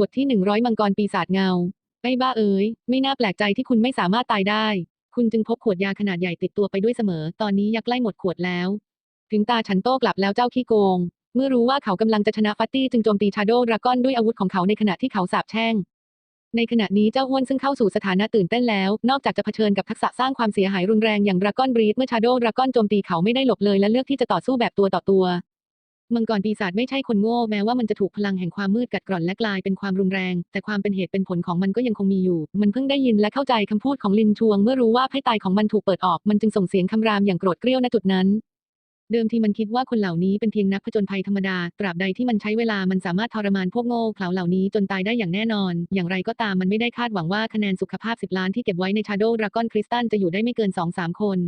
บทที่หนึ่งร้อยมังกรปีศาจเงา ไอ้บ้าเอ๋ย ไม่น่าแปลกใจที่คุณไม่สามารถตายได้ คุณจึงพกขวดยาขนาดใหญ่ติดตัวไปด้วยเสมอ ตอนนี้ยักษ์ไล่หมดขวดแล้ว ถึงตาฉันโต้กลับแล้วเจ้าขี้โกง เมื่อรู้ว่าเขากำลังจะชนะฟัตตี้จึงโจมตีชาโดดราก้อนด้วยอาวุธของเขาในขณะที่เขาสาบแช่ง ในขณะนี้เจ้าห้วนซึ่งเข้าสู่สถานะตื่นเต้นแล้ว นอกจากจะเผชิญกับทักษะสร้างความเสียหายรุนแรงอย่างดราก้อนบรีดเมื่อชาโดดราก้อนโจมตีเขาไม่ได้หลบเลยและเลือกที่จะต่อสู้แบบตัวต่อตัว มังกรปีศาจไม่ใช่คนโง่แม้ว่ามันจะถูกพลังแห่งความมืดกัดกร่อนและกลายเป็นความรุนแรง แต่ความเป็นเหตุเป็นผลของมันก็ยังคงมีอยู่ มันเพิ่งได้ยินและเข้าใจคำพูดของลินชวง เมื่อรู้ว่าไพ่ตายของมันถูกเปิดออกมันจึงส่งเสียงคำรามอย่างโกรธเกรี้ยวณจุดนั้น เดิมทีมันคิดว่าคนเหล่านี้เป็นเพียงนักผจญภัยธรรมดา ตราบใดที่มันใช้เวลามันสามารถทรมานพวกโง่เขลาเหล่านี้จนตายได้อย่างแน่นอน อย่างไรก็ตามมันไม่ได้คาดหวังว่าคะแนนสุขภาพ 10 ล้านที่เก็บไว้ใน Shadow Dragon Crystal จะอยู่ได้ไม่เกิน2-3คน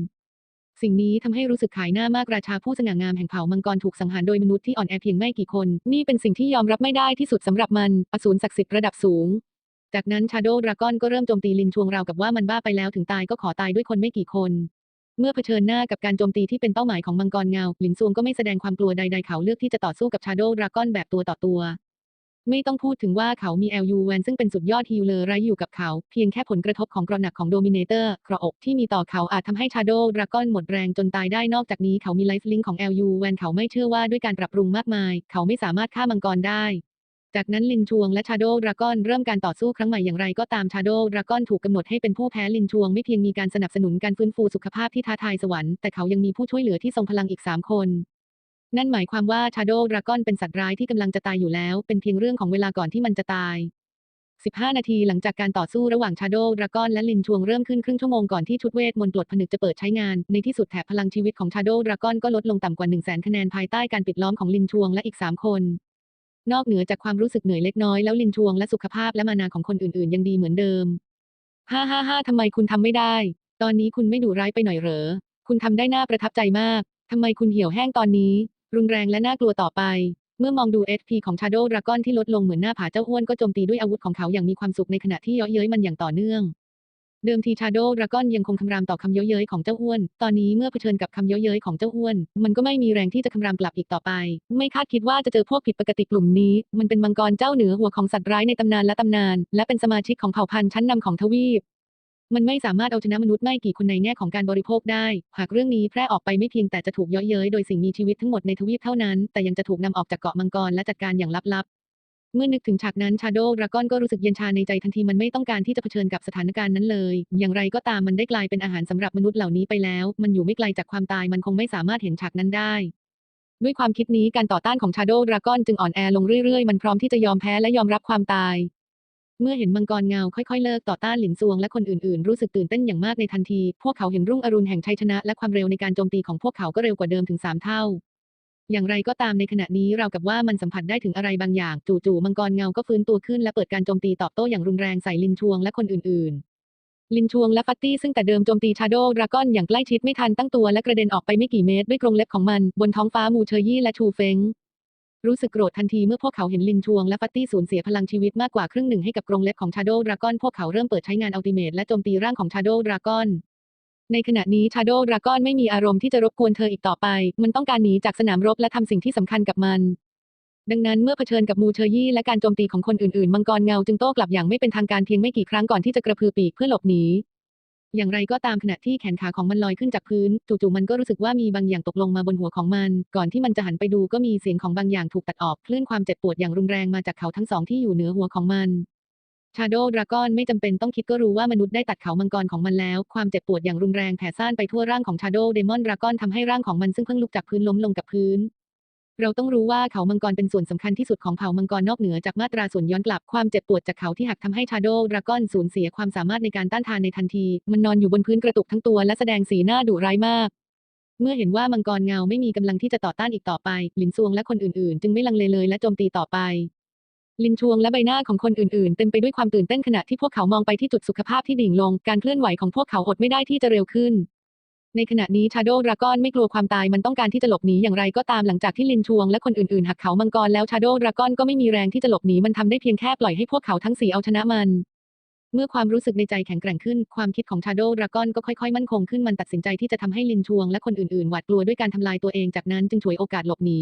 สิ่งนี้ทำให้รู้สึกขายหน้ามากราชาผู้สง่างามแห่งเผ่ามังกรถูกสังหารโดยมนุษย์ที่อ่อนแอเพียงไม่กี่คน นี่เป็นสิ่งที่ยอมรับไม่ได้ที่สุดสำหรับมัน อสูรศักดิ์สิทธิ์ระดับสูง จากนั้นชาโดว์ดราก้อนก็เริ่มโจมตีลินชวงราวกับว่ามันบ้าไปแล้วถึงตายก็ขอตายด้วยคนไม่กี่คน เมื่อเผชิญหน้ากับการโจมตีที่เป็นเป้าหมายของมังกรเงา หลินซวงก็ไม่แสดงความกลัวใดๆเขาเลือกที่จะต่อสู้กับชาโดว์ดราก้อนแบบตัวต่อตัว ไม่ต้องพูดถึงว่าเขามี LU แวนซึ่งเป็นสุดยอดฮีลเลอร์ไรอยู่กับเขา เพียงแค่ผลกระทบของกรนหนักของโดมิเนเตอร์กระอกที่มีต่อเขาอาจทำให้ชาโดว์ดราก้อนหมดแรงจนตายได้นอกจากนี้เขามีไลฟ์ลิงของ LU แวนเขาไม่เชื่อว่าด้วยการปรับปรุงมากมาย เขาไม่สามารถฆ่ามังกรได้ จากนั้นลินชวงและชาโดว์ดราก้อนเริ่มการต่อสู้ครั้งใหม่อย่างไรก็ตามชาโดว์ดราก้อนถูกกำหนดให้เป็นผู้แพ้ลินชวงไม่เพียงมีการสนับสนุนการฟื้นฟูสุขภาพที่ท้าทายสวรรค์แต่เขายังมีผู้ช่วยเหลือที่ทรงพลังอีก3คน นั่นหมายความว่าชาโดดราก้อนเป็นสัตว์ร้ายที่กำลังจะตายอยู่แล้ว เป็นเพียงเรื่องของเวลาก่อนที่มันจะตาย 15 นาทีหลังจากการต่อสู้ระหว่างชาโดดราก้อนและลินชวงเริ่มขึ้นครึ่งชั่วโมงก่อนที่ชุดเวทมนต์ปลดผนึกจะเปิดใช้งาน ในที่สุดแถบพลังชีวิตของชาโดดราก้อนก็ลดลงต่ำกว่า 1 0 0 0 0แคะแนนภายใต้การปิดล้อมของลินชวงและอีก 3 คน นอกเหนือจากความรู้สึกเหนื่อยเล็กน้อยแล้วลินชวงและสุขภาพและมานาของคนอื่นๆ ยังดีเหมือนเดิม ฮ่าฮ่าฮ่าทำไมคุณทำไม่ได้ ตอนนี้คุณไม่ดุร้ายไปหน่อยเหรอ คุณทำได้น่าประทับใจมากทำไมคุณเหี่ยวแห้งตอนนี้ รุนแรงและน่ากลัวต่อไป เมื่อมองดู HP ของ Shadow Dragon ที่ลดลงเหมือนหน้าผาเจ้าอ้วนก็โจมตีด้วยอาวุธของเขาอย่างมีความสุขในขณะที่เยาะเย้ยมันอย่างต่อเนื่อง เดิมที Shadow Dragon ยังคงคำรามต่อคำเย้ยเย้ยของเจ้าอ้วน ตอนนี้เมื่อเผชิญกับคำเย้ยเย้ยของเจ้าอ้วน มันก็ไม่มีแรงที่จะคำรามกลับอีกต่อไป ไม่คาดคิดว่าจะเจอพวกผิดปกติกลุ่มนี้ มันเป็นมังกรเจ้าเหนือหัวของสัตว์ร้ายในตำนานและตำนาน และเป็นสมาชิกของเผ่าพันธุ์ชั้นนำของทวีป มันไม่สามารถเอาชนะมนุษย์ไม่กี่คนในแง่ของการบริโภคได้ หากเรื่องนี้แพร่ออกไปไม่เพียงแต่จะถูกเย้ยเย้ยโดยสิ่งมีชีวิตทั้งหมดในทวีปเท่านั้น แต่ยังจะถูกนำออกจากเกาะมังกรและจัดการอย่างลับๆ เมื่อนึกถึงฉากนั้นชาโดว์ดราก้อนก็รู้สึกเย็นชาในใจทันทีมันไม่ต้องการที่จะเผชิญกับสถานการณ์นั้นเลย อย่างไรก็ตามมันได้กลายเป็นอาหารสำหรับมนุษย์เหล่านี้ไปแล้ว มันอยู่ไม่ไกลจากความตายมันคงไม่สามารถเห็นฉากนั้นได้ด้วยความคิดนี้การต่อต้านของชาโดว์ดราก้อนจึงอ่อนแอลงเรื่อยๆ มันพร้อมที่จะยอมแพ้และยอมรับความตาย เมื่อเห็นมังกรเงาค่อยๆเลิกต่อต้านหลินซวงและคนอื่นๆ รู้สึกตื่นเต้นอย่างมากในทันที พวกเขาเห็นรุ่งอรุณแห่งชัยชนะและความเร็วในการโจมตีของพวกเขาก็เร็วกว่าเดิมถึง3เท่า อย่างไรก็ตามในขณะนี้เรากับว่ามันสัมผัสได้ถึงอะไรบางอย่าง จู่ๆมังกรเงาก็ฟื้นตัวขึ้นและเปิดการโจมตีตอบโต้อย่างรุนแรงใส่ลินชวงและคนอื่นๆลินชวงและฟัตตี้ซึ่งแต่เดิมโจมตีชาโดว์ดราก้อนอย่างใกล้ชิดไม่ทันตั้งตัวและกระเด็นออกไปไม่กี่เมตรด้วยกรงเล็บของมัน บนท้องฟ้ามูเชอยี่และชูเฟง รู้สึกโกรธทันทีเมื่อพวกเขาเห็นลินชวงและฟัตตี้สูญเสียพลังชีวิตมากกว่าครึ่งหนึ่งให้กับกรงเล็บของชาโดว์ดราก้อนพวกเขาเริ่มเปิดใช้งานอัลติเมทและโจมตีร่างของชาโดว์ดราก้อนในขณะนี้ชาโดว์ดราก้อนไม่มีอารมณ์ที่จะรบกวนเธออีกต่อไป มันต้องการหนีจากสนามรบและทำสิ่งที่สำคัญกับมัน ดังนั้นเมื่อเผชิญกับมูเชอยี่และการโจมตีของคนอื่นๆ มังกรเงาจึงโต้กลับอย่างไม่เป็นทางการเพียงไม่กี่ครั้งก่อนที่จะกระพือปีกเพื่อหลบหนี อย่างไรก็ตามขณะที่แขนขาของมันลอยขึ้นจากพื้น จู่ๆมันก็รู้สึกว่ามีบางอย่างตกลงมาบนหัวของมัน ก่อนที่มันจะหันไปดูก็มีเสียงของบางอย่างถูกตัดออกคลื่นความเจ็บปวดอย่างรุนแรงมาจากเขาทั้งสองที่อยู่เหนือหัวของมันชาโดดราก้อนไม่จำเป็นต้องคิดก็รู้ว่ามนุษย์ได้ตัดเขามังกรของมันแล้ว ความเจ็บปวดอย่างรุนแรงแผ่ซ่านไปทั่วร่างของชาโดเดมอนดราก้อนทำให้ร่างของมันซึ่งเพิ่งลุกจากพื้นล้มลงกับพื้น เราต้องรู้ว่าเขามังกรเป็นส่วนสำคัญที่สุดของเผ่ามังกรนอกเหนือจากมาตราส่วนย้อนกลับความเจ็บปวดจากเขาที่หักทำให้ชาโดว์ดราก้อนสูญเสียความสามารถในการต้านทานในทันที มันนอนอยู่บนพื้นกระตุกทั้งตัวและแสดงสีหน้าดุร้ายมาก เมื่อเห็นว่ามังกรเงาไม่มีกำลังที่จะต่อต้านอีกต่อไปลินซวงและคนอื่นๆ จึงไม่ลังเลเลยและโจมตีต่อไปลินชวงและใบหน้าของคนอื่นๆ เต็มไปด้วยความตื่นเต้นขณะที่พวกเขามองไปที่จุดสุขภาพที่ดิ่งลง การเคลื่อนไหวของพวกเขาอดไม่ได้ที่จะเร็วขึ้น ในขณะนี้ชาโดดราก้อนไม่กลัวความตายมันต้องการที่จะหลบหนีอย่างไรก็ตามหลังจากที่ลินชวงและคนอื่นๆหักเขามังกรแล้วชาโดดราก้อนก็ไม่มีแรงที่จะหลบหนีมันทำได้เพียงแค่ปล่อยให้พวกเขาทั้งสี่เอาชนะมันเมื่อความรู้สึกในใจแข็งแกร่งขึ้น ความคิดของชาโดว์ดราก้อนก็ค่อยๆ มั่นคงขึ้นมันตัดสินใจที่จะทำให้ลินชวงและคนอื่นๆ หวาดกลัวด้วยการทำลายตัวเองจากนั้นจึงฉวยโอกาสหลบหนี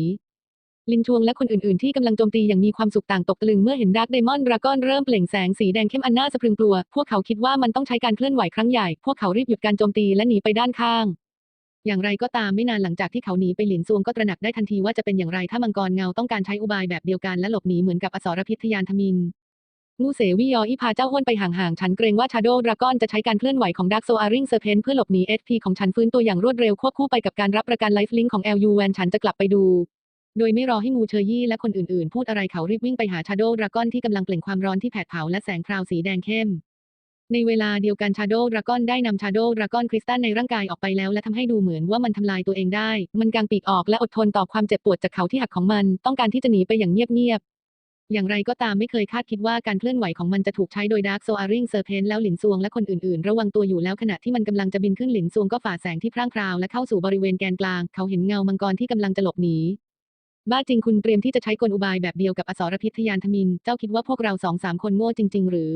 ลินชวงและคนอื่นๆ ที่กำลังโจมตีอย่างมีความสุขต่างตกตะลึงเมื่อเห็นดาร์กไดมอนด์ดราก้อนเริ่มเปล่งแสงสีแดงเข้มอันน่าสะพรึงกลัว พวกเขาคิดว่ามันต้องใช้การเคลื่อนไหวครั้งใหญ่ พวกเขารีบหยุดการโจมตีและหนีไปด้านข้าง อย่างไรก็ตามไม่นานหลังจากที่เขาหนีไปหลินซวงก็ตระหนักได้ทันทีว่าจะเป็นอย่างไรถ้ามังกรเงาต้องการใช้อุบายแบบเดียวกันและหลบหนีเหมือนกับอสรพิษทยานทมินงูเสวียออีพาเจ้าห้วนไปห่างๆ ฉันเกรงว่าชาโดดราก้อนจะใช้การเคลื่อนไหวของดักโซอาริงเซอร์เพนเพื่อหลบหนีเอสพีของฉันฟื้นตัวอย่างรวดเร็วควบคู่ไปกับการรับประกันไลฟ์ลิงของ LU แวนฉันจะกลับไปดู โดยไม่รอให้งูเชอยี่และคนอื่นๆ พูดอะไรเขารีบวิ่งไปหาชาโดดราก้อนที่กำลังเปล่งความร้อนที่แผดเผาและแสงพราวสีแดงเข้ม ในเวลาเดียวกันชาโดดราก้อนได้นำชาโดดราก้อนคริสตัลในร่างกายออกไปแล้วและทำให้ดูเหมือนว่ามันทำลายตัวเองได้ มันกางปีกออกและอดทนต่อความเจ็บปวดจากเขาที่หักของมัน ต้องการที่จะหนีไปอย่างเงียบๆ อย่างไรก็ตามไม่เคยคาดคิดว่าการเคลื่อนไหวของมันจะถูกใช้โดยดาร์กโซอาริงเซอร์เพนแล้วหลินซวงและคนอื่นๆ ระวังตัวอยู่แล้วขณะที่มันกำลังจะบินขึ้นหลินซวงก็ฝ่าแสงที่พร่างพราวและเข้าสู่บริเวณแกนกลาง เขาเห็นเงามังกรที่กำลังจะหลบหนี บ้าจริงคุณเตรียมที่จะใช้กลอุบายแบบเดียวกับอสรพิษทยานทมิน เจ้าคิดว่าพวกเราสองสามคนโง่จริง ๆ หรือ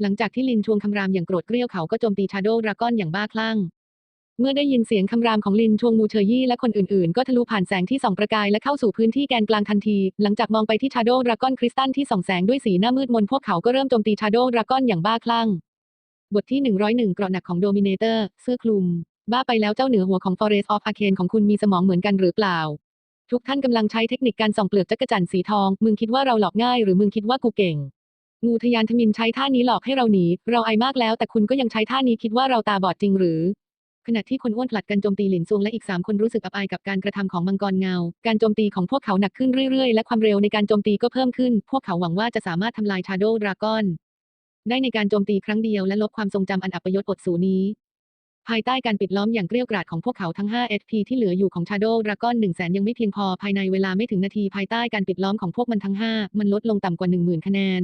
หลังจากที่ลินชวงคำรามอย่างโกรธเกรี้ยวเขาก็โจมตีชาโดดราก้อนอย่างบ้าคลั่ง เมื่อได้ยินเสียงคำรามของลินชวงมูเชยี่และคนอื่นๆ ก็ทะลุผ่านแสงที่ส่องประกายและเข้าสู่พื้นที่แกนกลางทันที หลังจากมองไปที่ชาโดดราก้อนคริสตัลที่ส่องแสงด้วยสีหน้ามืดมนพวกเขาก็เริ่มโจมตีชาโดดราก้อนอย่างบ้าคลั่ง บทที่101เกราะหนักของโดมิเนเตอร์เสื้อคลุม บ้าไปแล้วเจ้าเหนือหัวของ Forest of Arcane ของคุณมีสมองเหมือนกันหรือเปล่า ทุกท่านกำลังใช้เทคนิคการส่องเปลือกจักรจั่นสีทอง มึงคิดว่าเราหลอกง่ายหรือมึงคิดว่ากูเก่ง งูทะยานทมินใช้ท่านี้หลอกให้เราหนี เราอายมากแล้วแต่คุณก็ยังใช้ท่านี้คิดว่าเราตาบอดจริงหรือ ขณะที่คนอ้วนผลัดกันโจมตีหลินซวงและอีกสามคนรู้สึกอับอายกับการกระทำของมังกรเงา การโจมตีของพวกเขาหนักขึ้นเรื่อยๆ และความเร็วในการโจมตีก็เพิ่มขึ้น พวกเขาหวังว่าจะสามารถทำลายชาโดดราก้อนได้ในการโจมตีครั้งเดียวและลบความทรงจำอันอัปยศอดสูนี้ ภายใต้การปิดล้อมอย่างเกลี้ยวกราดของพวกเขาทั้ง5 SP ที่เหลืออยู่ของ Shadow Dragon 1 0 0 0 0แสนยังไม่เพียงพอภายในเวลาไม่ถึงนาทีภายใต้การปิดล้อมของพวกมันทั้ง 5 มันลดลงต่ำกว่า 10,000 คะแนน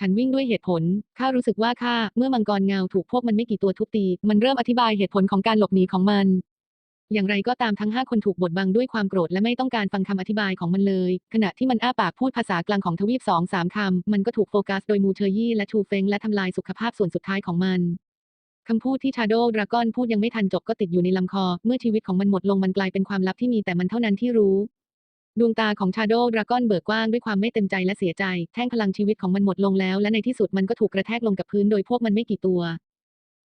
ฉันวิ่งด้วยเหตุผล ข้ารู้สึกว่าข้าเมื่อมังกรเงาถูกพวกมันไม่กี่ตัวทุบตี มันเริ่มอธิบายเหตุผลของการหลบหนีของมันอย่างไรก็ตามทั้ง 5 คนถูกบดบังด้วยความโกรธและไม่ต้องการฟังคำอธิบายของมันเลย ขณะที่มันอ้าปากพูดภาษากลางของทวีปสองสามคำ มันก็ถูกโฟกัสโดยมูเชอยี่และชูเฟงและทำลายสุขภาพส่วนสุดท้ายของมัน คำพูดที่ชาโดดราก้อนพูดยังไม่ทันจบก็ติดอยู่ในลำคอ เมื่อชีวิตของมันหมดลงมันกลายเป็นความลับที่มีแต่มันเท่านั้นที่รู้ดวงตาของชาโดดราก้อนเบิกกว้างด้วยความไม่เต็มใจและเสียใจ แท่งพลังชีวิตของมันหมดลงแล้ว และในที่สุดมันก็ถูกกระแทกลงกับพื้นโดยพวกมันไม่กี่ตัว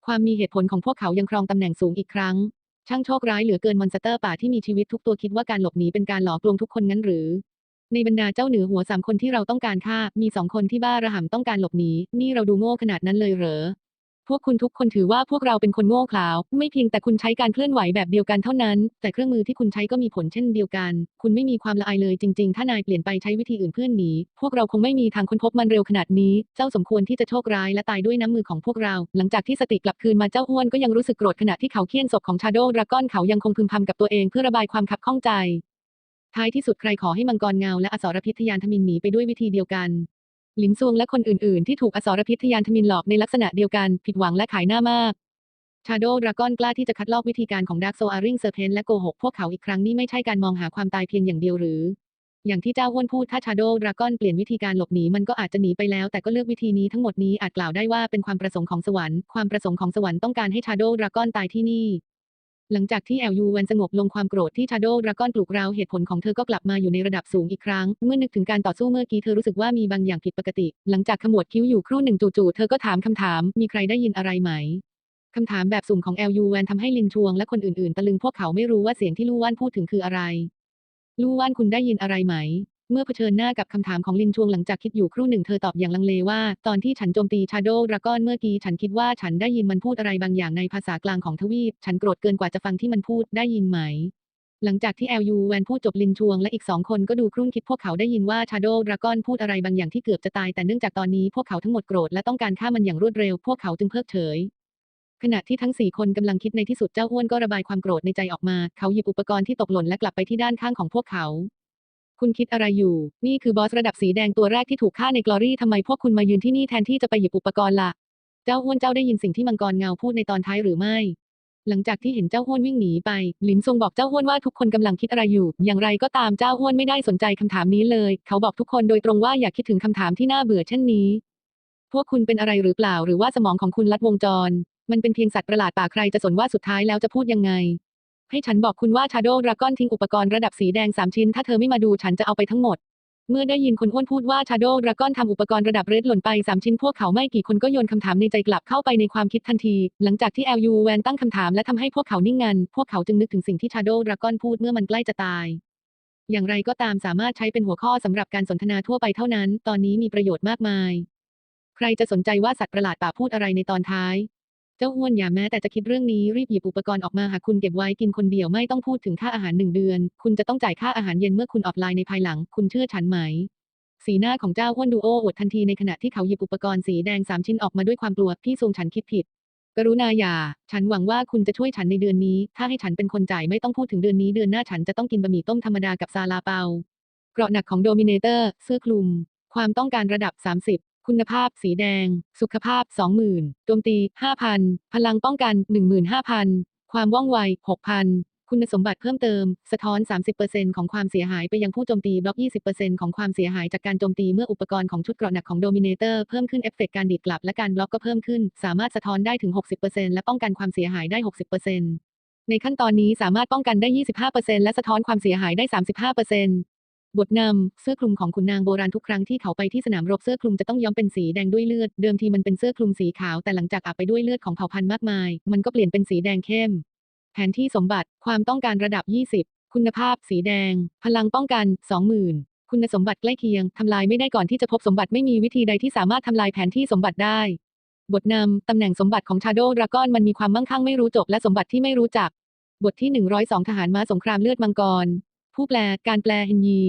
ความมีเหตุผลของพวกเขายังครองตำแหน่งสูงอีกครั้ง ช่างโชคร้ายเหลือเกินมอนสเตอร์ป่าที่มีชีวิตทุกตัวคิดว่าการหลบหนีเป็นการหลอกลวงทุกคนงั้นหรือ ในบรรดาเจ้าเหนือหัวสามคนที่เราต้องการฆ่ามีสองคนที่บ้าระห่ำต้องการหลบหนีนี่เราดูโง่ขนาดนั้นเลยเหรอ พวกคุณทุกคนถือว่าพวกเราเป็นคนโง่เขลาไม่เพียงแต่คุณใช้การเคลื่อนไหวแบบเดียวกันเท่านั้น แต่เครื่องมือที่คุณใช้ก็มีผลเช่นเดียวกัน คุณไม่มีความละอายเลยจริง ๆ ถ้านายเปลี่ยนไปใช้วิธีอื่นเพื่อนหนี พวกเราคงไม่มีทางค้นพบมันเร็วขนาดนี้ เจ้าสมควรที่จะโชคร้ายและตายด้วยน้ำมือของพวกเรา หลังจากที่สติกลับคืนมาเจ้าอ้วนก็ยังรู้สึกโกรธขณะที่เขาเคี่ยนศพของชาโดดราก้อนเขายังคงพึมพำกับตัวเองเพื่อระบายความขับข้องใจท้ายที่สุดใครขอให้มังกรเงาและอสรพิษทยานทมินหนีไปด้วยวิธีเดียวกัน หลินซวงและคนอื่นๆ ที่ถูกอสรพิษทยานทมินหลอกในลักษณะเดียวกันผิดหวังและขายหน้ามากชาโดดราก้อนกล้าที่จะคัดลอกวิธีการของดักโซอาริงเซอร์เพนและโกหกพวกเขาอีกครั้งนี่ไม่ใช่การมองหาความตายเพียงอย่างเดียวหรือ อย่างที่เจ้าอ้วนพูดถ้าชาโดดราก้อนเปลี่ยนวิธีการหลบหนีมันก็อาจจะหนีไปแล้วแต่ก็เลือกวิธีนี้ทั้งหมดนี้อาจกล่าวได้ว่าเป็นความประสงค์ของสวรรค์ความประสงค์ของสวรรค์ต้องการให้ชาโดดราก้อนตายที่นี่ หลังจากที่แอลยูวันสงบลงความโกรธที่ชาโดดราก้อนปลุกเราเหตุผลของเธอก็กลับมาอยู่ในระดับสูงอีกครั้ง เมื่อนึกถึงการต่อสู้เมื่อกี้เธอรู้สึกว่ามีบางอย่างผิดปกติ หลังจากขมวดคิ้วอยู่ครู่หนึ่งจู่ๆเธอก็ถามคำถาม มีใครได้ยินอะไรไหมคำถามแบบสุ่มของ LU แวนทำให้ลินชวงและคนอื่นๆ ตะลึงพวกเขาไม่รู้ว่าเสียงที่ลู่ว่านพูดถึงคืออะไร ลู่ว่านคุณได้ยินอะไรไหม เมื่อเผชิญหน้ากับคำถามของลินชวงหลังจากคิดอยู่ครู่หนึ่งเธอตอบอย่างลังเลว่า ตอนที่ฉันโจมตีชาโดดราก้อนเมื่อกี้ฉันคิดว่าฉันได้ยินมันพูดอะไรบางอย่างในภาษากลางของทวีป ฉันโกรธเกินกว่าจะฟังที่มันพูดได้ยินไหม หลังจากที่ LU แวนพูดจบลินชวงและอีกสองคนก็ดูครุ่นคิดพวกเขาได้ยินว่าชาโดดราก้อนพูดอะไรบางอย่างที่เกือบจะตายแต่เนื่องจากตอนนี้พวกเขาทั้งหมดโกรธและต้องการฆ่ามันอย่างรวดเร็ว พวกเขาจึงเพิกเฉยขณะที่ทั้งสี่คนกำลังคิดในที่สุดเจ้าอ้วนก็ระบายความโกรธในใจออกมา เขาหยิบอุปกรณ์ที่ตกหล่นและกลับไปที่ด้านข้างของพวกเขา คุณคิดอะไรอยู่ นี่คือบอสระดับสีแดงตัวแรกที่ถูกฆ่าในกลอรี่ทำไมพวกคุณมายืนที่นี่แทนที่จะไปหยิบอุปกรณ์ล่ะ เจ้าอ้วนเจ้าได้ยินสิ่งที่มังกรเงาพูดในตอนท้ายหรือไม่ หลังจากที่เห็นเจ้าห้วนวิ่งหนีไป หลินซงบอกเจ้าห้วนว่าทุกคนกำลังคิดอะไรอยู่ อย่างไรก็ตามเจ้าห้วนไม่ได้สนใจคำถามนี้เลย เขาบอกทุกคนโดยตรงว่าอย่าคิดถึงคำถามที่น่าเบื่อเช่นนี้ พวกคุณเป็นอะไรหรือเปล่า หรือว่าสมองของคุณลัดวงจร มันเป็นเพียงสัตว์ประหลาดป่าใครจะสนว่าสุดท้ายแล้วจะพูดยังไง ให้ฉันบอกคุณว่าชาโดว์ดราก้อนทิ้งอุปกรณ์ระดับสีแดงสามชิ้น ถ้าเธอไม่มาดูฉันจะเอาไปทั้งหมด เมื่อได้ยินคนอ้วนพูดว่าชาโดว์ดราก้อนทำอุปกรณ์ระดับเรดหล่นไปสามชิ้นพวกเขาไม่กี่คนก็โยนคำถามในใจกลับเข้าไปในความคิดทันที หลังจากที่ LU แวนตั้งคำถามและทำให้พวกเขานิ่งงัน พวกเขาจึงนึกถึงสิ่งที่ชาโดว์ดราก้อนพูดเมื่อมันใกล้จะตาย อย่างไรก็ตามสามารถใช้เป็นหัวข้อสำหรับการสนทนาทั่วไปเท่านั้น ตอนนี้มีประโยชน์มากมาย ใครจะสนใจว่าสัตว์ประหลาดป่าพูดอะไรในตอนท้าย เจ้าอ้วนอย่าแม้แต่จะคิดเรื่องนี้รีบหยิบอุปกรณ์ออกมาหากคุณเก็บไว้กินคนเดียวไม่ต้องพูดถึงค่าอาหารหนึ่งเดือน คุณจะต้องจ่ายค่าอาหารเย็นเมื่อคุณออฟไลน์ในภายหลัง คุณเชื่อฉันไหม สีหน้าของเจ้าอ้วนดูโอ้อวดทันทีในขณะที่เขาหยิบอุปกรณ์สีแดงสามชิ้นออกมาด้วยความกลัวพี่ทรงฉันคิดผิด กรุณาอย่า ฉันหวังว่าคุณจะช่วยฉันในเดือนนี้ ถ้าให้ฉันเป็นคนจ่ายไม่ต้องพูดถึงเดือนนี้เดือนหน้าฉันจะต้องกินบะหมี่ต้มธรรมดากับซาลาเปาเกราะหนักของโดมิเนเตอร์เสื้อคลุม ความต้องการระดับ 30 คุณภาพสีแดง สุขภาพ 20,000โจมตี 5,000 พลังป้องกัน 15,000 ความว่องไว 6,000 คุณสมบัติเพิ่มเติม สะท้อน 30%ของความเสียหายไปยังผู้โจมตีบล็อก 20%ของความเสียหายจากการโจมตีเมื่ออุปกรณ์ของชุดเกราะหนักของโดมิเนเตอร์เพิ่มขึ้นเอฟเฟกต์การดีดกลับและการบล็อกก็เพิ่มขึ้น สามารถสะท้อนได้ถึง 60%และป้องกันความเสียหายได้ 60%ในขั้นตอนนี้สามารถป้องกันได้ 25%และสะท้อนความเสียหายได้ 35% บทนำเสื้อคลุมของขุนนางโบราณทุกครั้งที่เขาไปที่สนามรบเสื้อคลุมจะต้องย้อมเป็นสีแดงด้วยเลือด เดิมทีมันเป็นเสื้อคลุมสีขาวแต่หลังจากอาบไปด้วยเลือดของเผ่าพันธุ์มากมาย มันก็เปลี่ยนเป็นสีแดงเข้ม แผนที่สมบัติความต้องการระดับ 20 คุณภาพ สีแดง พลังป้องกัน 20,000 คุณสมบัติใกล้เคียงทำลายไม่ได้ก่อนที่จะพบสมบัติไม่มีวิธีใดที่สามารถทำลายแผนที่สมบัติได้ บทนำตำแหน่งสมบัติของชาโดดราก้อนมันมีความมั่งคั่งไม่รู้จบและสมบัติที่ไม่รู้จัก บทที่ 102 ทหารม้าสงครามเลือดมังกรผู้แปล การแปลเฮนยี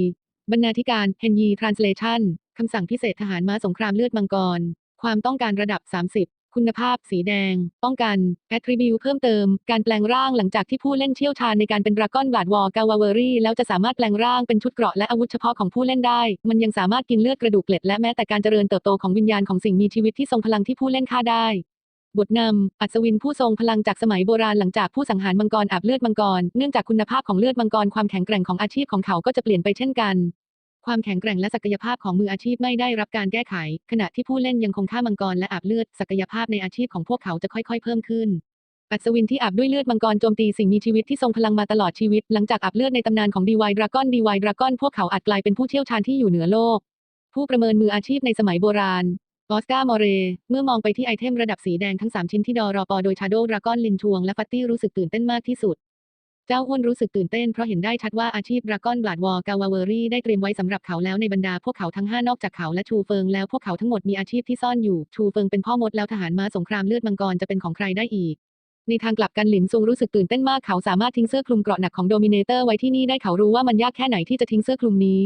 บรรณาธิการเฮนยีทรานสเลชันคำสั่งพิเศษทหารม้าสงครามเลือดมังกร ความต้องการระดับ 30 คุณภาพสีแดง ป้องกันแอทริบิวเพิ่มเติม การแปลงร่างหลังจากที่ผู้เล่นเชี่ยวชาญในการเป็นดราก้อนบาดวอลกาวาเวอรี่แล้วจะสามารถแปลงร่างเป็นชุดเกราะและอาวุธเฉพาะของผู้เล่นได้ มันยังสามารถกินเลือดกระดูกเกล็ดและแม้แต่การเจริญเติบโตของวิญญาณของสิ่งมีชีวิตที่ทรงพลังที่ผู้เล่นฆ่าได้ บทนำ อัศวินผู้ทรงพลังจากสมัยโบราณหลังจากผู้สังหารมังกรอาบเลือดมังกร เนื่องจากคุณภาพของเลือดมังกรความแข็งแกร่งของอาชีพของเขาก็จะเปลี่ยนไปเช่นกัน ความแข็งแกร่งและศักยภาพของมืออาชีพไม่ได้รับการแก้ไข ขณะที่ผู้เล่นยังคงฆ่ามังกรและอาบเลือด ศักยภาพในอาชีพของพวกเขาจะค่อยๆ เพิ่มขึ้น อัศวินที่อาบด้วยเลือดมังกรโจมตีสิ่งมีชีวิตที่ทรงพลังมาตลอดชีวิต หลังจากอาบเลือดในตำนานของดีวายดราก้อนดีวายดราก้อนพวกเขาอาจกลายเป็นผู้เชี่ยวชาญที่อยู่เหนือโลก ผู้ประเมินมืออาชีพในสมัยโบราณ ออสการ์มอเร เมื่อมองไปที่ไอเทมระดับสีแดงทั้ง 3 ชิ้นที่ดอรอปอโดยชาโดว์ดราก้อนลินชวงและฟัตตี้รู้สึกตื่นเต้นมากที่สุด เจ้าอ้วนรู้สึกตื่นเต้นเพราะเห็นได้ชัดว่าอาชีพดราก้อนบลาดวอลกาวาเวอรี่ได้เตรียมไว้สำหรับเขาแล้วในบรรดาพวกเขาทั้ง 5 นอกจากเขาและชูเฟิงแล้วพวกเขาทั้งหมดมีอาชีพที่ซ่อนอยู่ ชูเฟิงเป็นพ่อมดแล้วทหารม้าสงครามเลือดมังกรจะเป็นของใครได้อีกในทางกลับกันหลินซุงรู้สึกตื่นเต้นมากเขาสามารถทิ้งเสื้อคลุมเกราะหนักของโดมิเนเตอร์ไว้ที่นี่ได้เขารู้ว่ามันยากแค่ไหนที่จะทิ้งเสื้อคลุมนี้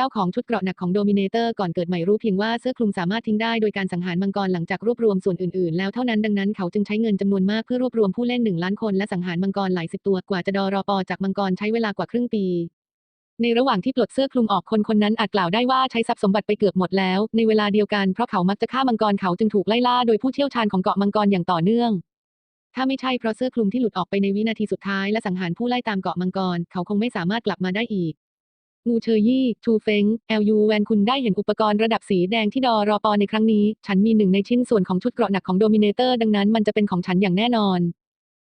จ้าของชุดเกราะหนักของโดมิเนเตอร์ก่อนเกิดใหม่รู้เพียงว่าเสื้อคลุมสามารถทิ้งได้โดยการสังหารมังกรหลังจากรวบรวมส่วนอื่นๆ แล้วเท่านั้นดังนั้นเขาจึงใช้เงินจำนวนมากเพื่อรวบรวมผู้เล่นหนึ่งล้านคนและสังหารมังกรหลายสิบตัวกว่าจะดอรอปอจากมังกรใช้เวลากว่าครึ่งปี ในระหว่างที่ปลดเสื้อคลุมออกคนคนนั้นอาจกล่าวได้ว่าใช้ทรัพย์สมบัติไปเกือบหมดแล้ว ในเวลาเดียวกันเพราะเขามักจะฆ่ามังกรเขาจึงถูกไล่ล่าโดยผู้เชี่ยวชาญของเกาะมังกรอย่างต่อเนื่องถ้าไม่ใช่เพราะเสื้อคลุมที่หลุดออกไปในวินาทีสุดท้ายและสังหารผู้ไล่ตามเกาะมังกร เขาคงไม่สามารถกลับมาได้อีก งูเชอยี่ ชูเฟง LU แวนคุณได้เห็นอุปกรณ์ระดับสีแดงที่ดอรอปอในครั้งนี้ ฉันมีหนึ่งในชิ้นส่วนของชุดเกราะหนักของโดมิเนเตอร์ดังนั้นมันจะเป็นของฉันอย่างแน่นอน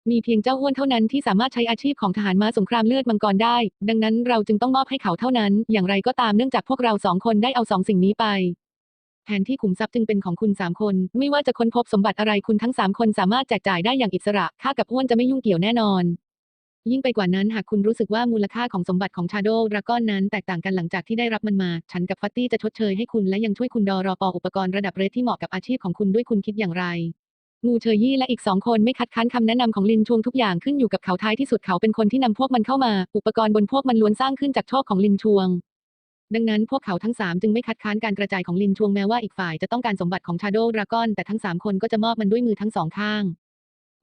มีเพียงเจ้าอ้วนเท่านั้นที่สามารถใช้อาชีพของทหารม้าสงครามเลือดมังกรได้ ดังนั้นเราจึงต้องมอบให้เขาเท่านั้น อย่างไรก็ตามเนื่องจากพวกเราสองคนได้เอาสองสิ่งนี้ไป แผนที่ขุมทรัพย์จึงเป็นของคุณสามคน ไม่ว่าจะค้นพบสมบัติอะไรคุณทั้งสามคนสามารถแจกจ่ายได้อย่างอิสระข้ากับอ้วนจะไม่ยุ่งเกี่ยวแน่นอน ยิ่งไปกว่านั้นหากคุณรู้สึกว่ามูลค่าของสมบัติของชาโดว์ดราก้อนนั้นแตกต่างกันหลังจากที่ได้รับมันมา ฉันกับฟัตตี้จะชดเชยให้คุณและยังช่วยคุณดอรอปออุปกรณ์ระดับเรทที่เหมาะกับอาชีพของคุณด้วยคุณคิดอย่างไรงูเชอยี่และอีกสองคนไม่คัดค้านคำแนะนำของลินชวงทุกอย่างขึ้นอยู่กับเขาท้ายที่สุดเขาเป็นคนที่นำพวกมันเข้ามา อุปกรณ์บนพวกมันล้วนสร้างขึ้นจากโชคของลินชวง ดังนั้นพวกเขาทั้งสามจึงไม่คัดค้านการกระจายของลินชวงแม้ว่าอีกฝ่ายจะต้องการสมบัติของชาโดว์ดราก้อนแต่ทั้งสามคนก็จะมอบมันด้วยมือทั้งสองข้าง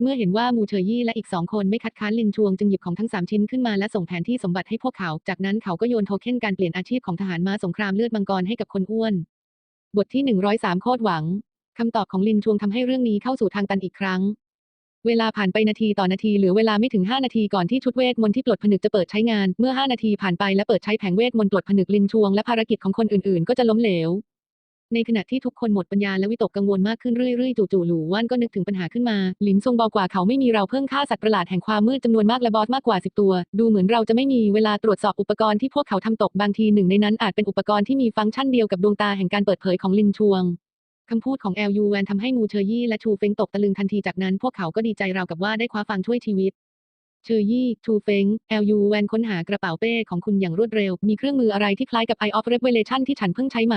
เมื่อเห็นว่ามูเชอยี่และอีกสองคนไม่คัดค้านลินชวงจึงหยิบของทั้งสามชิ้นขึ้นมาและส่งแผนที่สมบัติให้พวกเขา จากนั้นเขาก็โยนโทเค็นการเปลี่ยนอาชีพของทหารม้าสงครามเลือดมังกรให้กับคนอ้วน บทที่ 103 โคตรหวังคำตอบของลินชวงทำให้เรื่องนี้เข้าสู่ทางตันอีกครั้ง เวลาผ่านไปนาทีต่อนาทีเหลือเวลาไม่ถึง 5 นาทีก่อนที่ชุดเวทมนต์ที่ปลดผนึกจะเปิดใช้งาน เมื่อ 5 นาทีผ่านไปและเปิดใช้แผงเวทมนต์ปลดผนึกลินชวงและภารกิจของคนอื่นๆ ก็จะล้มเหลว ในขณะที่ทุกคนหมดปัญญาและวิตกกังวลมากขึ้นเรื่อยๆจู่ๆหลู่ว่านก็นึกถึงปัญหาขึ้นมา หลินซงบอกกว่าเขาไม่มีเราเพิ่งฆ่าสัตว์ประหลาดแห่งความมืดจำนวนมากและบอสมากกว่า 10 ตัว ดูเหมือนเราจะไม่มีเวลาตรวจสอบอุปกรณ์ที่พวกเขาทำตกบางทีหนึ่งในนั้นอาจเป็นอุปกรณ์ที่มีฟังก์ชันเดียวกับดวงตาแห่งการเปิดเผยของลินชวงคำพูดของแอลยูแวนทำให้มูเชอยี่และชูเฟงตกตะลึงทันทีจากนั้นพวกเขาก็ดีใจราวกับว่าได้คว้าฟังช่วยชีวิตเชอยี่ ชูเฟง แอลยูแวนค้นหากระเป๋าเป้ของคุณอย่างรวดเร็ว มีเครื่องมืออะไรที่คล้ายกับ Eye of Revelation ที่ฉันเพิ่งใช้ไหม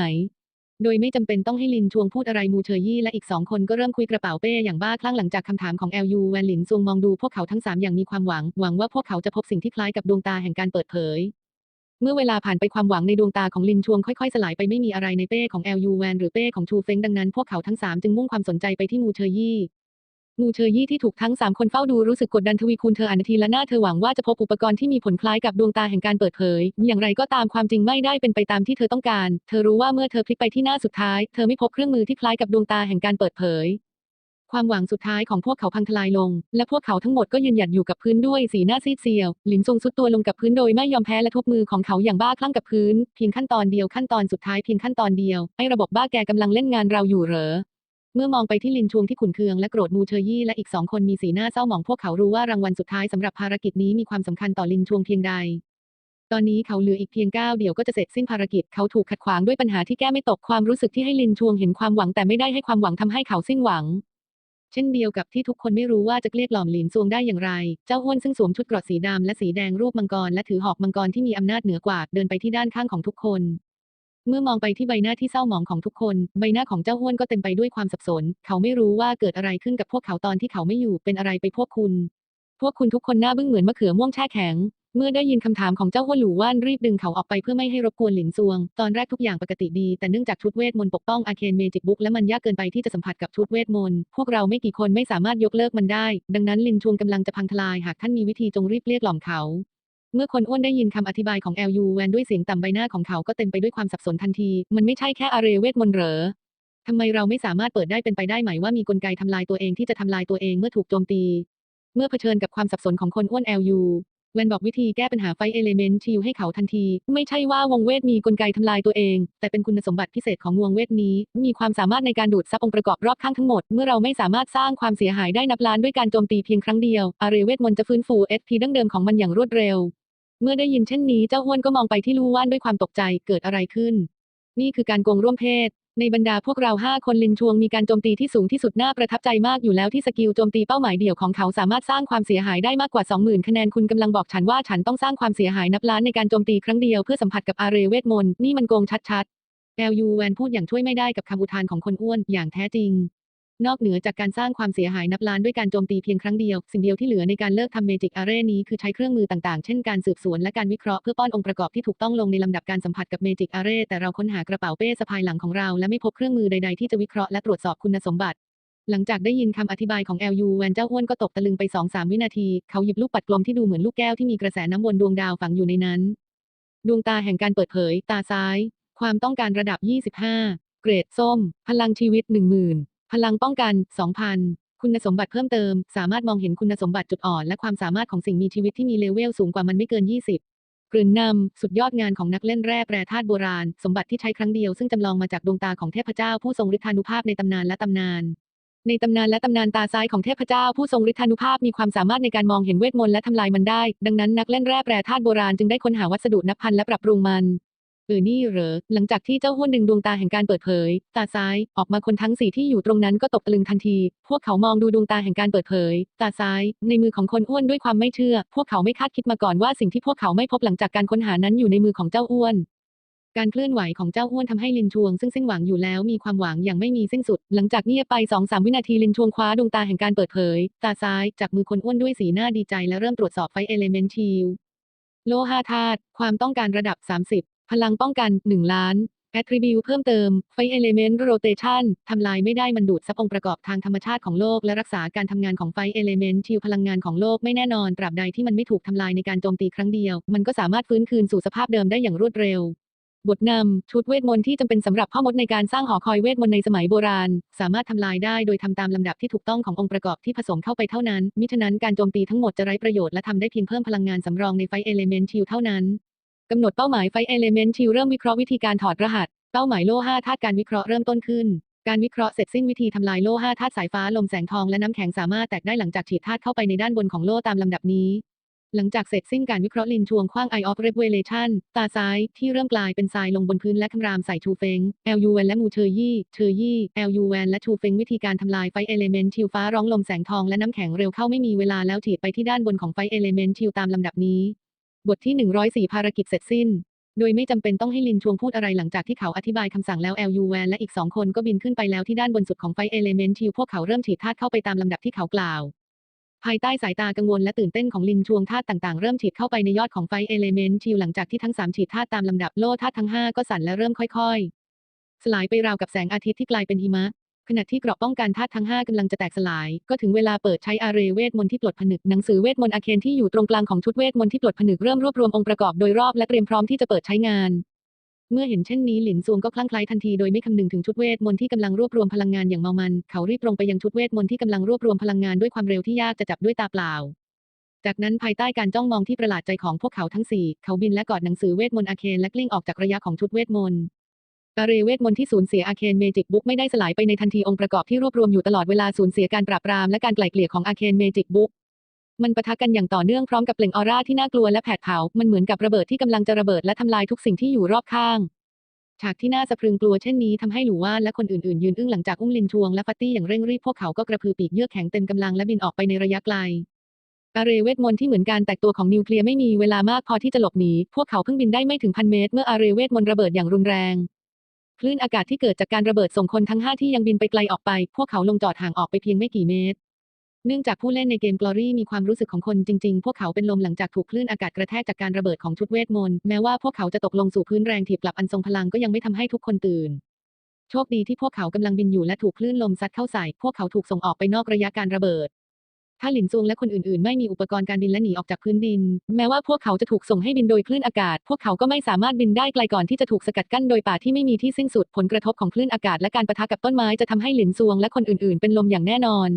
โดยไม่จำเป็นต้องให้ลินชวงพูดอะไรมูเชอยี่และอีกสองคนก็เริ่มคุยกระเป๋าเป้อย่างบ้าคลั่งหลังจากคำถามของแอลยูแวนหลินซวงมองดูพวกเขาทั้งสามอย่างมีความหวัง หวังว่าพวกเขาจะพบสิ่งที่คล้ายกับดวงตาแห่งการเปิดเผย เมื่อเวลาผ่านไปความหวังในดวงตาของลินชวงค่อยๆ สลายไปไม่มีอะไรในเป้ของแอลยูแวนหรือเป้ของชูเฟงดังนั้นพวกเขาทั้งสามจึงมุ่งความสนใจไปที่มูเชอยี่ มูเชอยี่ที่ถูกทั้งสามคนเฝ้าดูรู้สึกกดดันทวีคูณเธออ่านาทีละหน้าเธอหวังว่าจะพบอุปกรณ์ที่มีผลคล้ายกับดวงตาแห่งการเปิดเผย อย่างไรก็ตามความจริงไม่ได้เป็นไปตามที่เธอต้องการ เธอรู้ว่าเมื่อเธอพลิกไปที่หน้าสุดท้าย เธอไม่พบเครื่องมือที่คล้ายกับดวงตาแห่งการเปิดเผย ความหวังสุดท้ายของพวกเขาพังทลายลง และพวกเขาทั้งหมดก็ยืนหยัดอยู่กับพื้นด้วยสีหน้าซีดเซียว หลินซงซุดตัวลงกับพื้นโดยไม่ยอมแพ้และทุบมือของเขาอย่างบ้าคลั่งกับพื้น เพียงขั้นตอนเดียวขั้นตอนสุดท้ายเพียงขั้นตอนเดียวไอ้ระบบบ้าแกกำลังเล่นงานเราอยู่เหรอ เมื่อมองไปที่ลินชวงที่ขุนเคืองและโกรธมูเชยี่และอีกสองคนมีสีหน้าเศร้าหมองพวกเขารู้ว่ารางวัลสุดท้ายสำหรับภารกิจนี้มีความสำคัญต่อลินชวงเพียงใด ตอนนี้เขาเหลืออีกเพียงก้าวเดียวก็จะเสร็จสิ้นภารกิจเขาถูกขัดขวางด้วยปัญหาที่แก้ไม่ตกความรู้สึกที่ให้ลินชวงเห็นความหวังแต่ไม่ได้ให้ความหวังทำให้เขาสิ้นหวังเช่นเดียวกับที่ทุกคนไม่รู้ว่าจะเกลี้ยกล่อมหลินซวงได้อย่างไร เจ้าอ้วนซึ่งสวมชุดเกราะสีดำและสีแดงรูปมังกรและถือหอกมังกรที่มีอำนาจเหนือกว่าเดินไปที่ด้านข้างของทุกคน เมื่อมองไปที่ใบหน้าที่เศร้าหมองของทุกคน ใบหน้าของเจ้าอ้วนก็เต็มไปด้วยความสับสน เขาไม่รู้ว่าเกิดอะไรขึ้นกับพวกเขาตอนที่เขาไม่อยู่เป็นอะไรไปพวกคุณ พวกคุณทุกคนหน้าบึ้งเหมือนมะเขือม่วงแช่แข็ง เมื่อได้ยินคำถามของเจ้าอ้วนหลู่ว่านรีบดึงเขาออกไปเพื่อไม่ให้รบกวนหลินซวง ตอนแรกทุกอย่างปกติดี แต่เนื่องจากชุดเวทมนต์ปกป้องอาเคนเมจิกบุ๊กและมันยากเกินไปที่จะสัมผัสกับชุดเวทมนต์พวกเราไม่กี่คนไม่สามารถยกเลิกมันได้ ดังนั้นลินชวงกำลังจะพังทลายหากท่านมีวิธีจงรีบเรียกหล่อมเขา เมื่อคนอ้วนได้ยินคำอธิบายของ LU แวนด้วยเสียงต่ำใบหน้าของเขาก็เต็มไปด้วยความสับสนทันที มันไม่ใช่แค่อาเรเวทมนเหรอทำไมเราไม่สามารถเปิดได้เป็นไปได้ไหมว่ามีกลไกทำลายตัวเองที่จะทำลายตัวเองเมื่อถูกโจมตี เมื่อเผชิญกับความสับสนของคนอ้วน LU แวนบอกวิธีแก้ปัญหาไฟเอเลเมนต์ชิลให้เขาทันที ไม่ใช่ว่าวงเวทมีกลไกทำลายตัวเอง แต่เป็นคุณสมบัติพิเศษของวงเวทนี้ มีความสามารถในการดูดซับองค์ประกอบรอบข้างทั้งหมด เมื่อเราไม่สามารถสร้างความเสียหายได้นับล้านด้วยการโจมตีเพียงครั้งเดียวอารเวทมนต์จะฟื้นฟู SP ดั้งเดิมของมันอย่างรวดเร็ว เมื่อได้ยินเช่นนี้เจ้าอ้วนก็มองไปที่ลู่ว่านด้วยความตกใจเกิดอะไรขึ้น นี่คือการโกงร่วมเพศ ในบรรดาพวกเราห้าคนลินชวงมีการโจมตีที่สูงที่สุดน่าประทับใจมากอยู่แล้วที่สกิลโจมตีเป้าหมายเดี่ยวของเขาสามารถสร้างความเสียหายได้มากกว่า 20,000 คะแนนคุณกำลังบอกฉันว่าฉันต้องสร้างความเสียหายนับล้านในการโจมตีครั้งเดียวเพื่อสัมผัสกับอาเรเวทมนต์นี่มันโกงชัดๆแอลยูแวนพูดอย่างช่วยไม่ได้กับคำอุทานของคนอ้วนอย่างแท้จริง นอกเหนือจากการสร้างความเสียหายนับล้านด้วยการโจมตีเพียงครั้งเดียว สิ่งเดียวที่เหลือในการเลิกทำเมจิกอาเรนี้คือใช้เครื่องมือต่างๆ เช่นการสืบสวนและการวิเคราะห์เพื่อป้อนองค์ประกอบที่ถูกต้องลงในลำดับการสัมผัสกับเมจิกอาเรแต่เราค้นหากระเป๋าเป้สะพายหลังของเราและไม่พบเครื่องมือใดๆที่จะวิเคราะห์และตรวจสอบคุณสมบัติ หลังจากได้ยินคำอธิบายของ LU แวนเจ้าอ้วนก็ตกตะลึงไป2-3วินาที เขาหยิบลูกปัดกลมที่ดูเหมือนลูกแก้วที่มีกระแสน้ำวนดวงดาวฝังอยู่ในนั้น ดวงตาแห่งการเปิดเผย ตาซ้าย ความต้องการระดับ 25 เกรดส้ม พลังชีวิต 10,000 พลังป้องกัน 2,000 คุณสมบัติเพิ่มเติม สามารถมองเห็นคุณสมบัติจุดอ่อน และความสามารถของสิ่งมีชีวิตที่มีเลเวลสูงกว่ามันไม่เกิน 20 กลืนนำ สุดยอดงานของนักเล่นแร่แปรธาตุโบราณ สมบัติที่ใช้ครั้งเดียวซึ่งจำลองมาจากดวงตาของเทพเจ้าผู้ทรงฤทธานุภาพในตำนานและตำนาน ในตำนานและตำนานตาซ้ายของเทพเจ้าผู้ทรงฤทธานุภาพมีความสามารถในการมองเห็นเวทมนต์และทำลายมันได้ ดังนั้นนักเล่นแร่แปรธาตุโบราณจึงได้ค้นหาวัสดุนับพันและปรับปรุงมัน เออนี่เหรอ หลังจากที่เจ้าห้วนดึงดวงตาแห่งการเปิดเผย ตาซ้าย ออกมาคนทั้งสี่ที่อยู่ตรงนั้นก็ตกตะลึงทันที พวกเขามองดูดวงตาแห่งการเปิดเผย ตาซ้าย ในมือของคนอ้วนด้วยความไม่เชื่อ พวกเขาไม่คาดคิดมาก่อนว่าสิ่งที่พวกเขาไม่พบหลังจากการค้นหานั้นอยู่ในมือของเจ้าอ้วนการเคลื่อนไหวของเจ้าอ้วนทำให้ลินชวง ซึ่งสิ้นหวังอยู่แล้วมีความหวังอย่างไม่มีสิ้นสุด หลังจากเงียบไป2องสามวินาทีลินชวงคว้าดวงตาแห่งการเปิดเผย ตาซ้ายจากมือคนอ้วนด้วยสีหน้าดีใจและเริ่มตรวจสอบไฟเอเลเมนต์ชิลโลหะธาตุความต้องการระดับ 30 พลังป้องกัน 1 ล้านแอทริบิวเพิ่มเติมไฟเอเลเมนต์โรเตชันทำลายไม่ได้มันดูดซับองค์ประกอบทางธรรมชาติของโลกและรักษาการทำงานของไฟเอเลเมนต์ชิลพลังงานของโลกไม่แน่นอนตราบใดที่มันไม่ถูกทำลายในการโจมตีครั้งเดียว มันก็สามารถฟื้นคืนสู่สภาพเดิมได้อย่างรวดเร็ว บทนำชุดเวทมนต์ที่จำเป็นสำหรับพ่อมดในการสร้างหอคอยเวทมนต์ในสมัยโบราณ สามารถทำลายได้โดยทำตามลำดับที่ถูกต้องขององค์ประกอบที่ผสมเข้าไปเท่านั้น มิฉะนั้นการโจมตีทั้งหมดจะไร้ประโยชน์และทำได้เพียงเพิ่มพลังงานสำรองในไฟเอเลเมนต์ชิลเท่านั้น กำหนดเป้าหมายไฟเอเลเมนต์ชิลเริ่มวิเคราะห์วิธีการถอดรหัส เป้าหมายโล่ห้าธาตุการวิเคราะห์เริ่มต้นขึ้น การวิเคราะห์เสร็จสิ้นวิธีทำลายโล่ห้าธาตุสายฟ้าลมแสงทองและน้ำแข็งสามารถแตกได้หลังจากฉีดธาตุเข้าไปในด้านบนของโล่ตามลำดับนี้ หลังจากเสร็จสิ้นการวิเคราะห์ลินชวงคว้าง Eye of Revelation ตาซ้ายที่เริ่มกลายเป็นทรายลงบนพื้นและคำรามใส่ชูเฟง LU แวนและมูเชอยี่เชอยี่ LU แวนและชูเฟงวิธีการทำลายไฟเอเลเมนต์ชิวฟ้าร้องลมแสงทองและน้ำแข็งเร็วเข้าไม่มีเวลาแล้วฉีดไปที่ด้านบนของไฟเอเลเมนต์ชิวตามลำดับนี้ บทที่ 104 ภารกิจเสร็จสิ้น โดยไม่จำเป็นต้องให้ลินชวงพูดอะไรหลังจากที่เขาอธิบายคำสั่งแล้ว LU แวนและอีกสองคนก็บินขึ้นไปแล้วที่ด้านบนสุดของไฟเอเลเมนต์ชิวพวกเขาเริ่มฉีดธาตุเข้าไปตามลำดับที่เขากล่าว ภายใต้สายตากังวลและตื่นเต้นของลินชวงธาตุต่างๆ เริ่มฉีดเข้าไปในยอดของไฟเอเลเมนต์ชิวหลังจากที่ทั้งสามฉีดธาตุตามลำดับโล่ธาตุทั้งห้าก็สั่นและเริ่มค่อย ๆ สลายไปราวกับแสงอาทิตย์ที่กลายเป็นหิมะ ขณะที่เกราะป้องกันธาตุทั้ง 5กำลังจะแตกสลาย ก็ถึงเวลาเปิดใช้อาเรเวทมนต์ที่ปลดผนึกหนังสือเวทมนต์อาเคนที่อยู่ตรงกลางของชุดเวทมนต์ที่ปลดผนึกเริ่มรวบรวมองค์ประกอบโดยรอบและเตรียมพร้อมที่จะเปิดใช้งาน เมื่อเห็นเช่นนี้หลินซวงก็คลั่งไคล้ทันทีโดยไม่คำนึงถึงชุดเวทมนต์ที่กำลังรวบรวมพลังงานอย่างเมามัน เขารีบตรงไปยังชุดเวทมนต์ที่กำลังรวบรวมพลังงานด้วยความเร็วที่ยากจะจับด้วยตาเปล่าจากนั้นภายใต้การจ้องมองที่ประหลาดใจของพวกเขาทั้งสี่เขาบินและกอดหนังสือเวทมนต์อาเคนและกลิ้งออกจากระยะของชุดเวทมนต์ อาเรเวทมนต์ที่สูญเสียอาเคนเมจิกบุ๊กไม่ได้สลายไปในทันทีองค์ประกอบที่รวบรวมอยู่ตลอดเวลาสูญเสียการปราบปรามและการไกล่เกลี่ยของอาเคนเมจิกบุ๊กมันปะทะกันอย่างต่อเนื่องพร้อมกับเปล่งออร่าที่น่ากลัวและแผดเผา มันเหมือนกับระเบิดที่กำลังจะระเบิดและทำลายทุกสิ่งที่อยู่รอบข้าง ฉากที่น่าสะพรึงกลัวเช่นนี้ทำให้หลูว่านและคนอื่นๆ ยืนอึ้งหลังจากอุ้มลินชวงและฟัตตี้อย่างเร่งรีบพวกเขาก็กระพือปีกเยือกแข็งเต็มกำลังและบินออกไปในระยะไกลอาเรเวทมนต์ที่เหมือนการแตกตัวของนิวเคลียร์ไม่มีเวลามากพอที่จะหลบหนี พวกเขาเพิ่งบินได้ไม่ถึงพันเมตร เมื่ออาเรเวทมนต์ระเบิดอย่างรุนแรง คลื่นอากาศที่เกิดจากการระเบิดส่งคนทั้งห้าที่ยังบินไปไกลออกไป พวกเขาลงจอดห่างออกไปเพียงไม่กี่เมตร เนื่องจากผู้เล่นในเกม Glory มีความรู้สึกของคนจริง ๆ พวกเขาเป็นลมหลังจากถูกคลื่นอากาศกระแทกจากการระเบิดของชุดเวทมนต์ แม้ว่าพวกเขาจะตกลงสู่พื้นแรงถีบกลับอันทรงพลังก็ยังไม่ทำให้ทุกคนตื่น โชคดีที่พวกเขากำลังบินอยู่และถูกคลื่นลมซัดเข้าใส่ พวกเขาถูกส่งออกไปนอกระยะการระเบิด ถ้าหลินซวงและคนอื่นๆ ไม่มีอุปกรณ์การบินและหนีออกจากพื้นดิน แม้ว่าพวกเขาจะถูกส่งให้บินโดยคลื่นอากาศ พวกเขาก็ไม่สามารถบินได้ไกลก่อนที่จะถูกสกัดกั้นโดยป่าที่ไม่มีที่สิ้นสุดผลกระทบของคลื่นอากาศและการปะทะกับต้นไม้จะทำให้หลินซวงและคนอื่นๆ เป็นลมอย่างแน่นอน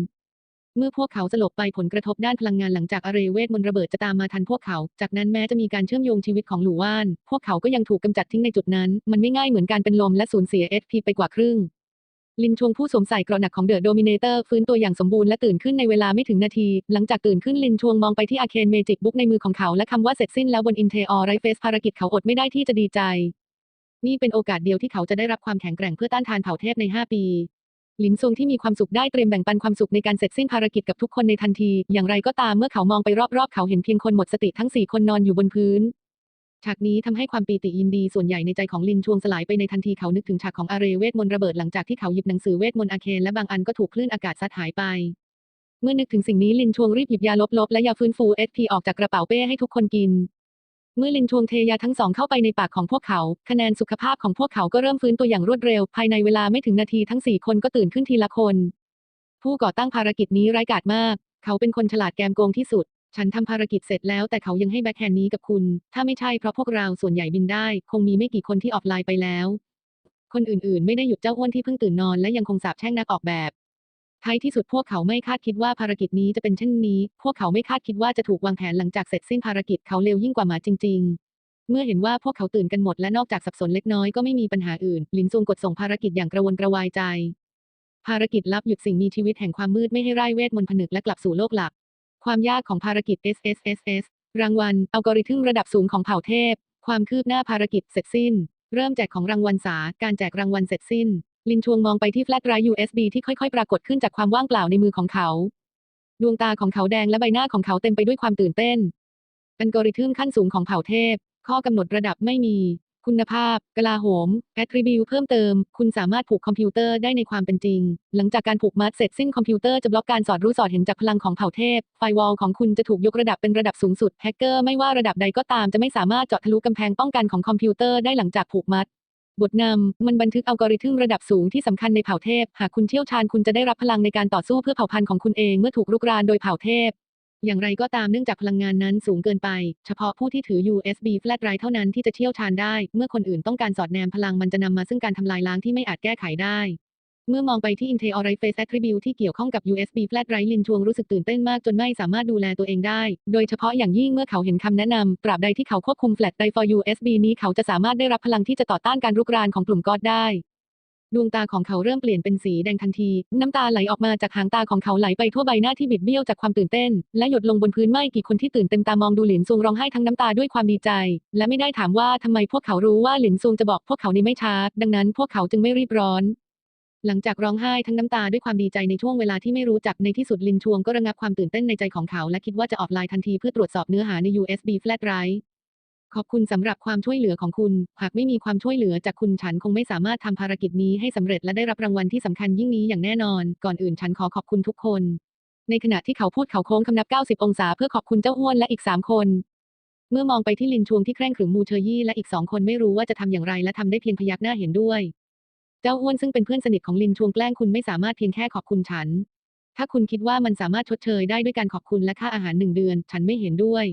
เมื่อพวกเขาสลบไปผลกระทบด้านพลังงานหลังจากอาเรเวทมนระเบิดจะตามมาทันพวกเขา จากนั้นแม้จะมีการเชื่อมโยงชีวิตของหลู่ว่าน พวกเขาก็ยังถูกกำจัดทิ้งในจุดนั้น มันไม่ง่ายเหมือนการเป็นลมและสูญเสีย SP ไปกว่าครึ่ง ลินชวงผู้สวมใส่เกราะหนักของเดอะโดมิเนเตอร์ฟื้นตัวอย่างสมบูรณ์และตื่นขึ้นในเวลาไม่ถึงนาที หลังจากตื่นขึ้นลินชวงมองไปที่อาเคนเมจิกบุ๊กในมือของเขาและคำว่าเสร็จสิ้นแล้วบนอินเทออไรเฟสภารกิจเขาอดไม่ได้ที่จะดีใจ นี่เป็นโอกาสเดียวที่เขาจะได้รับความแข็งแกร่งเพื่อต้านทานเผ่าเทพใน 5 ปีหลินซวงที่มีความสุขได้เตรียมแบ่งปันความสุขในการเสร็จสิ้นภารกิจกับทุกคนในทันที อย่างไรก็ตามเมื่อเขามองไปรอบๆ เขาเห็นเพียงคนหมดสติทั้งสี่คนนอนอยู่บนพื้น ฉากนี้ทำให้ความปีติยินดีส่วนใหญ่ในใจของลินชวงสลายไปในทันทีเขานึกถึงฉากของอาเรเวทมนต์ระเบิดหลังจากที่เขาหยิบหนังสือเวทมนต์อาเคนและบางอันก็ถูกคลื่นอากาศซัดหายไป เมื่อนึกถึงสิ่งนี้ลินชวงรีบหยิบยาลบๆและยาฟื้นฟูเอสพีออกจากกระเป๋าเป้ให้ทุกคนกิน เมื่อลินชวงเทยาทั้งสองเข้าไปในปากของพวกเขา คะแนนสุขภาพของพวกเขาก็เริ่มฟื้นตัวอย่างรวดเร็ว ภายในเวลาไม่ถึงนาทีทั้งสี่คนก็ตื่นขึ้นทีละคน ผู้ก่อตั้งภารกิจนี้ร้ายกาจมาก เขาเป็นคนฉลาดแกมโกงที่สุด ฉันทำภารกิจเสร็จแล้วแต่เขายังให้แบ็คแฮนด์นี้กับคุณ ถ้าไม่ใช่เพราะพวกเราส่วนใหญ่บินได้ คงมีไม่กี่คนที่ออฟไลน์ไปแล้ว คนอื่นๆ ไม่ได้หยุดเจ้าอ้วนที่เพิ่งตื่นนอนและยังคงสาบแช่งนักออกแบบ ท้ายที่สุดพวกเขาไม่คาดคิดว่าภารกิจนี้จะเป็นเช่นนี้ พวกเขาไม่คาดคิดว่าจะถูกวางแผนหลังจากเสร็จสิ้นภารกิจเขาเร็วยิ่งกว่าหมาจริง ๆ เมื่อเห็นว่าพวกเขาตื่นกันหมดและนอกจากสับสนเล็กน้อยก็ไม่มีปัญหาอื่น ลินซวงกดส่งภารกิจอย่างกระวนกระวายใจ ภารกิจลับหยุดสิ่งมีชีวิตแห่งความมืดไม่ให้ไร้เวทมนต์ผนึกและกลับสู่โลกหลัก ความยากของภารกิจ SSSS รางวัล อัลกอริทึมระดับสูงของเผ่าเทพ ความคืบหน้าภารกิจเสร็จสิ้น เริ่มแจกของรางวัลสา การแจกรางวัลเสร็จสิ้น ลินชวงมองไปที่แฟลชไดรฟ์ USB ที่ค่อยๆ ปรากฏขึ้นจากความว่างเปล่าในมือของเขา ดวงตาของเขาแดงและใบหน้าของเขาเต็มไปด้วยความตื่นเต้น อัลกอริทึมขั้นสูงของเผ่าเทพ ข้อกำหนดระดับไม่มี คุณภาพ กลาโหมแอตริบิวเพิ่มเติม คุณสามารถผูกคอมพิวเตอร์ได้ในความเป็นจริง หลังจากการผูกมัดเสร็จสิ้นคอมพิวเตอร์จะบล็อกการสอดรู้สอดเห็นจากพลังของเผ่าเทพ ไฟวอลของคุณจะถูกยกระดับเป็นระดับสูงสุด แฮกเกอร์ไม่ว่าระดับใดก็ตามจะไม่สามารถเจาะทะลุกำแพงป้องกันของคอมพิวเตอร์ได้หลังจากผูกมัด บทนำ มันบันทึกอัลกอริทึมระดับสูงที่สำคัญในเผ่าเทพ หากคุณเชี่ยวชาญคุณจะได้รับพลังในการต่อสู้เพื่อเผ่าพันธุ์ของคุณเองเมื่อถูกรุกรานโดยเผ่าเทพ อย่างไรก็ตามเนื่องจากพลังงานนั้นสูงเกินไป เฉพาะผู้ที่ถือ USB flash drive เท่านั้นที่จะเชี่ยวชาญได้ เมื่อคนอื่นต้องการสอดแนมพลังมันจะนำมาซึ่งการทำลายล้างที่ไม่อาจแก้ไขได้ เมื่อมองไปที่ Intel Aorite Face Attribute ที่เกี่ยวข้องกับ USB Flat Drive ลินชวงรู้สึกตื่นเต้นมากจนไม่สามารถดูแลตัวเองได้ โดยเฉพาะอย่างยิ่งเมื่อเขาเห็นคำแนะนำ ตราบใดที่เขาควบคุม Flat Drive for USB นี้เขาจะสามารถได้รับพลังที่จะต่อต้านการรุกรานของกลุ่มก๊อดได้ ดวงตาของเขาเริ่มเปลี่ยนเป็นสีแดงทันที น้ำตาไหลออกมาจากหางตาของเขาไหลไปทั่วใบหน้าที่บิดเบี้ยวจากความตื่นเต้น และหยดลงบนพื้นไม่กี่คนที่ตื่นเต็มตามองดูหลินซงร้องไห้ทั้งน้ำตาด้วยความดีใจ และไม่ได้ถามว่าทำไมพวกเขารู้ว่าหลินซงจะบอกพวกเขาในไม่ช้า ดังนั้นพวกเขาจึงไม่รีบร้อน หลังจากร้องไห้ทั้งน้ำตาด้วยความดีใจในช่วงเวลาที่ไม่รู้จักในที่สุดลินชวงก็ระงับความตื่นเต้นในใจของเขา และคิดว่าจะออกไลน์ทันทีเพื่อตรวจสอบเนื้อหาใน USB flash drive ขอบคุณสำหรับความช่วยเหลือของคุณ หากไม่มีความช่วยเหลือจากคุณฉันคงไม่สามารถทำภารกิจนี้ให้สำเร็จและได้รับรางวัลที่สำคัญยิ่งนี้อย่างแน่นอน ก่อนอื่นฉันขอขอบคุณทุกคน ในขณะที่เขาพูดเขาโค้งคำนับ 90 องศาเพื่อขอบคุณเจ้าอ้วนและอีก3คน เมื่อมองไปที่ลินชวงที่เคร่งขรึมมูเชอยี่และอีกสองคนไม่รู้ว่าจะทำอย่างไรและทำได้เพียงพยักหน้าเห็นด้วย เจ้าอ้วนซึ่งเป็นเพื่อนสนิทของลินชวงแกล้งคุณไม่สามารถเพียงแค่ขอบคุณฉัน ถ้าคุณคิดว่ามันสามารถชดเชยได้ด้วยการขอบคุณและค่าอาหารหนึ่งเดือน ฉันไม่เห็นด้วย